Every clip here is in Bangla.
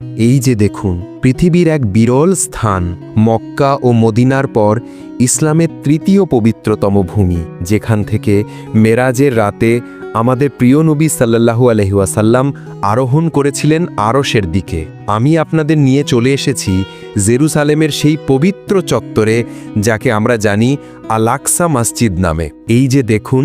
এই যে দেখুন, পৃথিবীর এক বিরল স্থান, মক্কা ও মদিনার পর ইসলামের তৃতীয় পবিত্রতম ভূমি, যেখান থেকে মেরাজের রাতে আমাদের প্রিয় নবী সাল্লাল্লাহু আলহিউসাল্লাম আরোহণ করেছিলেন আরশের দিকে। আমি আপনাদের নিয়ে চলে এসেছি জেরুসালেমের সেই পবিত্র চত্বরে, যাকে আমরা জানি আলাক্সা মসজিদ নামে। এই যে দেখুন,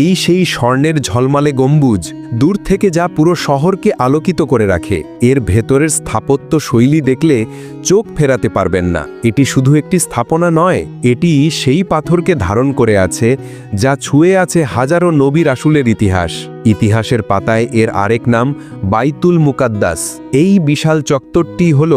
এই সেই স্বর্ণের ঝলমালে গম্বুজ, দূর থেকে যা পুরো শহরকে আলোকিত করে রাখে। এর ভেতরের স্থাপত্য শৈলী দেখলে চোখ ফেরাতে পারবেন না। এটি শুধু একটি স্থাপনা নয়, এটি সেই পাথরকে ধারণ করে আছে যা ছুঁয়ে আছে হাজারো নবী রাসুলের ইতিহাস। ইতিহাসের পাতায় এর আরেক নাম বাইতুল মুকাদ্দাস। এই বিশাল চত্বরটি হল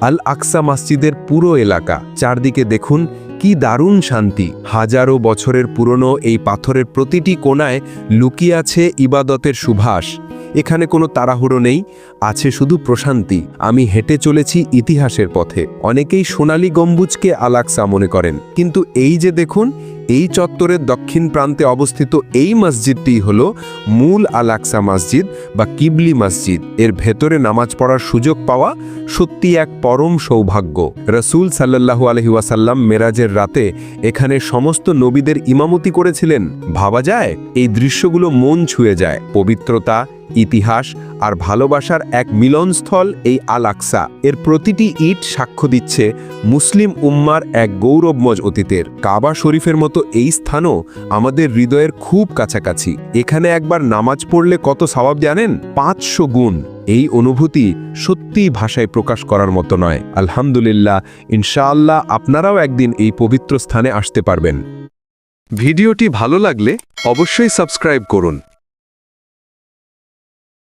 আল আকসা মসজিদের পুরো এলাকা। চারদিকে দেখুন কি দারুণ শান্তি। হাজারো বছরের পুরনো এই পাথরের প্রতিটি কোনায় লুকিয়ে আছে ইবাদতের সুভাষ। এখানে কোনো তাড়াহুড়ো নেই, আছে শুধু প্রশান্তি। আমি হেঁটে চলেছি ইতিহাসের পথে। অনেকেই সোনালী গম্বুজকে আলাক্সা মনে করেন। কিন্তু এই যে দেখুন এই চত্বরের দক্ষিণ প্রান্তে অবস্থিত এই মসজিদটি হল মূল আলাক্সা মসজিদ বা কিবলি মসজিদ। এর ভেতরে নামাজ পড়ার সুযোগ পাওয়া সত্যি এক পরম সৌভাগ্য। রসুল সাল্লাহু আলহিউসাল্লাম মেরাজের রাতে এখানে সমস্ত নবীদের ইমামতি করেছিলেন। ভাবা যায়, এই দৃশ্যগুলো মন ছুঁয়ে যায়। পবিত্রতা ইতিহাস আর ভালোবাসার এক মিলনস্থল এই আল আকসা এর প্রতিটি ইট সাক্ষ্য দিচ্ছে মুসলিম উম্মার এক গৌরবময় অতীতের। কাবা শরীফের মতো এই স্থানও আমাদের হৃদয়ের খুব কাছাকাছি। এখানে একবার নামাজ পড়লে কত স্বভাব জানেন? পাঁচশো গুণ। এই অনুভূতি সত্যিই ভাষায় প্রকাশ করার মতো নয়। আলহামদুলিল্লাহ, ইনশাআল্লাহ আপনারাও একদিন এই পবিত্র স্থানে আসতে পারবেন। ভিডিওটি ভালো লাগলে অবশ্যই সাবস্ক্রাইব করুন।